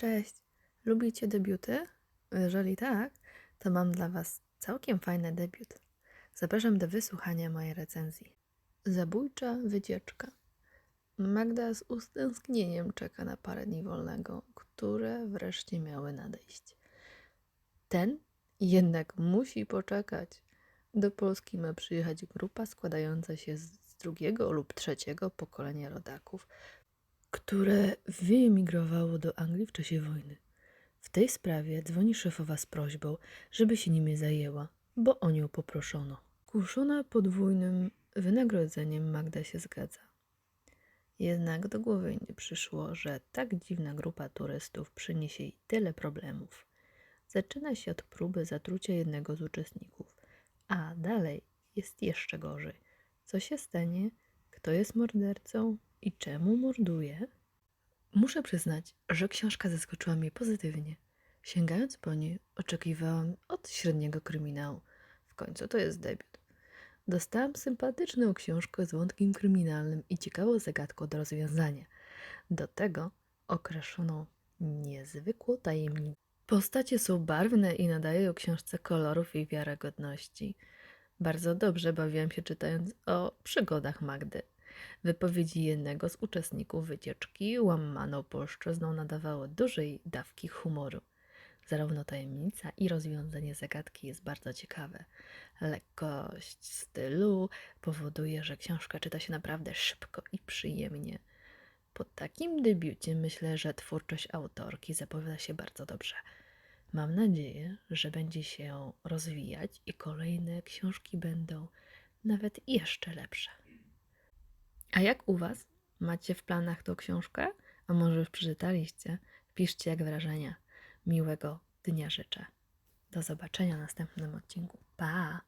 Cześć! Lubicie debiuty? Jeżeli tak, to mam dla Was całkiem fajny debiut. Zapraszam do wysłuchania mojej recenzji. Zabójcza wycieczka. Magda z ustęsknieniem czeka na parę dni wolnego, które wreszcie miały nadejść. Ten jednak musi poczekać. Do Polski ma przyjechać grupa składająca się z drugiego lub trzeciego pokolenia rodaków, które wyemigrowało do Anglii w czasie wojny. W tej sprawie dzwoni szefowa z prośbą, żeby się nimi zajęła, bo o nią poproszono. Kuszona podwójnym wynagrodzeniem Magda się zgadza. Jednak do głowy nie przyszło, że tak dziwna grupa turystów przyniesie jej tyle problemów. Zaczyna się od próby zatrucia jednego z uczestników, a dalej jest jeszcze gorzej. Co się stanie? Kto jest mordercą i czemu morduje? Muszę przyznać, że książka zaskoczyła mnie pozytywnie. Sięgając po nie, oczekiwałam od średniego kryminału. W końcu to jest debiut. Dostałam sympatyczną książkę z wątkiem kryminalnym i ciekawą zagadką do rozwiązania. Do tego okraszoną niezwykłą tajemnicą. Postacie są barwne i nadają książce kolorów i wiarygodności. Bardzo dobrze bawiłam się czytając o przygodach Magdy. Wypowiedzi jednego z uczestników wycieczki łamaną polszczyzną nadawały dużej dawki humoru. Zarówno tajemnica i rozwiązanie zagadki jest bardzo ciekawe. Lekkość stylu powoduje, że książka czyta się naprawdę szybko i przyjemnie. Po takim debiucie myślę, że twórczość autorki zapowiada się bardzo dobrze. Mam nadzieję, że będzie się rozwijać i kolejne książki będą nawet jeszcze lepsze. A jak u Was? Macie w planach tą książkę? A może już przeczytaliście? Piszcie jak wrażenia. Miłego dnia życzę. Do zobaczenia w następnym odcinku. Pa!